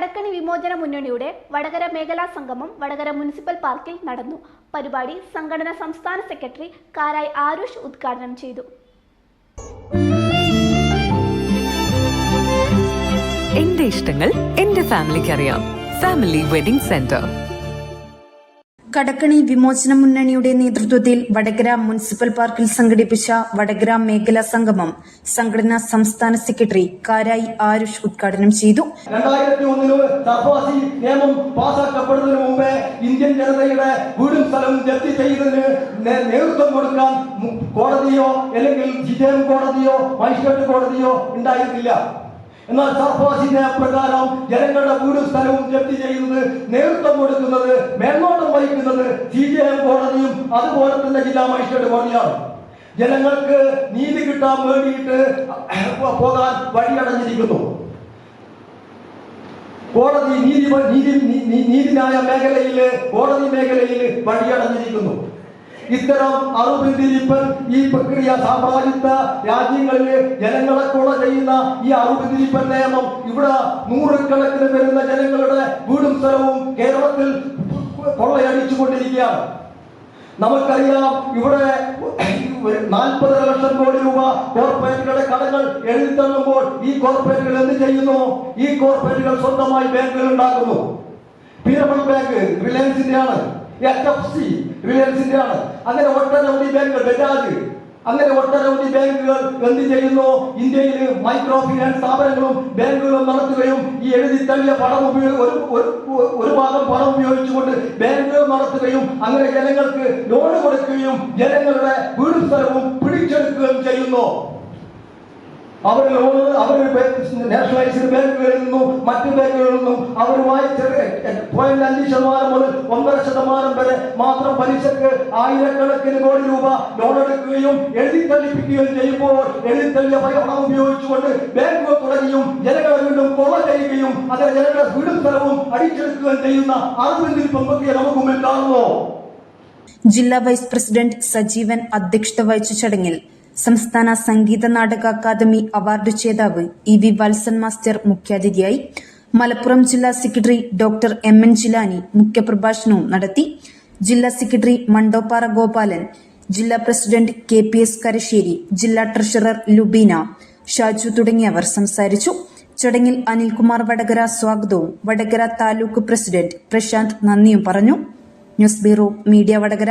കടക്കണി വിമോചന മുന്നണിയുടെ വടകര മേഖലാ സംഗമം വടകര മുനിസിപ്പൽ പാർക്കിൽ നടന്നു. പരിപാടി സംഘടന സംസ്ഥാന സെക്രട്ടറി കാരായി ആരുഷ് ഉദ്ഘാടനം ചെയ്തു. എന്റെ ഇഷ്ടങ്ങൾ എന്റെ ഫാമിലിക്ക് അറിയാം ഫാമിലി വെഡിംഗ് സെന്റർ. കടക്കണി വിമോചന മുന്നണിയുടെ നേതൃത്വത്തിൽ വടകര മുനിസിപ്പൽ പാർക്കിൽ സംഘടിപ്പിച്ച വടകര മേഖലാ സംഗമം സംഘടനാ സംസ്ഥാന സെക്രട്ടറി കാരായി ആരുഷ് ഉദ്ഘാടനം ചെയ്തു. രണ്ടായിരത്തി ഒന്നിൽ സർഫാസി നിയമം പാസാക്കപ്പെടുന്നതിന് മുമ്പേ ഇന്ത്യൻ ജനതയുടെ വീടും സ്ഥലവും ജപ്തി ചെയ്തതിന് നേതൃത്വം കൊടുക്കാൻ കോടതിയോ അല്ലെങ്കിൽ ജിജയം കോടതിയോ മജിസ്ട്രേറ്റ് കോടതിയോ ഉണ്ടായിരുന്നില്ല. എന്നാൽ സർഫാസിന്റെ പ്രകാരം ജനങ്ങളുടെ വീടും സ്ഥലവും ജപ്തി ചെയ്യുന്നത് നേതൃത്വം കൊടുക്കുന്നത് മേൽനോട്ടം വഹിക്കുന്നത് സി ജെ എം കോടതിയും അതുപോലെ തന്നെ ജില്ലാ മജിസ്ട്രേറ്റ് കോടതിയാണ്. ജനങ്ങൾക്ക് നീതി കിട്ടാൻ വേണ്ടിയിട്ട് പോകാൻ വഴിയടഞ്ഞിരിക്കുന്നു. കോടതി നീതി നീതി നീതിന്യായ മേഖലയിൽ കോടതി മേഖലയിൽ വഴിയടഞ്ഞിരിക്കുന്നു. ഇത്തരം അറിവിന്തിരിപ്പൻ ഈ പ്രക്രിയ സാമ്രാജ്യത്വ രാജ്യങ്ങളിലെ ജനങ്ങളെ കൊല ചെയ്യുന്ന ഈ അറിവിന്തിരിപ്പൻ നിയമം ഇവിടെ നൂറുകണക്കിന് വരുന്ന ജനങ്ങളുടെ വീടും സ്ഥലവും കേരളത്തിൽ കൊള്ളയടിച്ചു കൊണ്ടിരിക്കുകയാണ് നമുക്കറിയാം ഇവിടെ നാൽപ്പതര ലക്ഷം കോടി രൂപ കോർപ്പറേറ്റുകളുടെ കടങ്ങൾ എഴുതിത്തള്ളുമ്പോൾ ഈ കോർപ്പറേറ്റുകൾ എന്ത് ചെയ്യുന്നു? ഈ കോർപ്പറേറ്റുകൾ സ്വന്തമായി ബാങ്കുകൾ ഉണ്ടാക്കുന്നു. പീരമൺ ബാങ്ക് റിലയൻസിന്റെ ആണ് എച്ച് എഫ് അങ്ങനെ ഒട്ടനവധി ബാങ്കുകൾ ബജാജ്. അങ്ങനെ ഒട്ടനവധി ബാങ്കുകൾ എന്ത് ചെയ്യുന്നു? ഇന്ത്യയിൽ മൈക്രോ ഫിനാൻസ് സ്ഥാപനങ്ങളും ബാങ്കുകളും നടത്തുകയും ഈ എഴുതി തള്ളിയ പണം ഉപയോഗ ഒരു ഒരു- ഒരു ഭാഗം പണം ഉപയോഗിച്ചുകൊണ്ട് ബാങ്കുകൾ നടത്തുകയും അങ്ങനെ ജനങ്ങൾക്ക് ലോൺ കൊടുക്കുകയും ജനങ്ങളുടെ വീടും സ്ഥലവും പിടിച്ചെടുക്കുകയും ചെയ്യുന്നു. അവർ ലോൺ അവർ നാഷണലൈസ്ഡ് ബാങ്കുകളിൽ നിന്നും മറ്റു ബാങ്കുകളിൽ നിന്നും അവർ വായിച്ച പോയിന്റ് അഞ്ച് ശതമാനം മുതൽ ഒന്നര ശതമാനം വരെ മാത്രം പലിശക്ക് ആയിരക്കണക്കിന് കോടി രൂപ ലോൺ എടുക്കുകയും എഴുതിത്തള്ളിപ്പിക്കുകയും ചെയ്യുമ്പോൾ എഴുതിത്തള്ളിയ പണം ഉപയോഗിച്ചുകൊണ്ട് ബാങ്കുകൾ തുടങ്ങിയും ജനങ്ങളെ വീണ്ടും കൊള്ള ചെയ്യുകയും അങ്ങനെ ജനങ്ങളുടെ വീടും സ്ഥലവും അടിച്ചെടുക്കുകയും ചെയ്യുന്ന അറുപതിൽ പമ്പൊക്കെ നമുക്ക് മുമ്പിൽ കാണുന്നു. ജില്ലാ വൈസ് പ്രസിഡന്റ് സജീവൻ അധ്യക്ഷത വഹിച്ച ചടങ്ങിൽ സംസ്ഥാന സംഗീത നാടക അക്കാദമി അവാർഡ് ജേതാവ് ഇ വി വത്സൻ മാസ്റ്റർ മുഖ്യാതിഥിയായി മലപ്പുറം ജില്ലാ secretary doctor M N Jilani മുഖ്യപ്രഭാഷണവും നടത്തി. ജില്ലാ സെക്രട്ടറി മണ്ടോപ്പാറ ഗോപാലൻ ജില്ലാ president K P S Karassery ജില്ലാ ട്രഷറർ ലുബീന ഷാജു തുടങ്ങിയവർ സംസാരിച്ചു. ചടങ്ങിൽ അനിൽകുമാർ വടകര സ്വാഗതവും വടകര താലൂക്ക് പ്രസിഡന്റ് പ്രശാന്ത് നന്ദിയും പറഞ്ഞു. News bureau media Vadakara.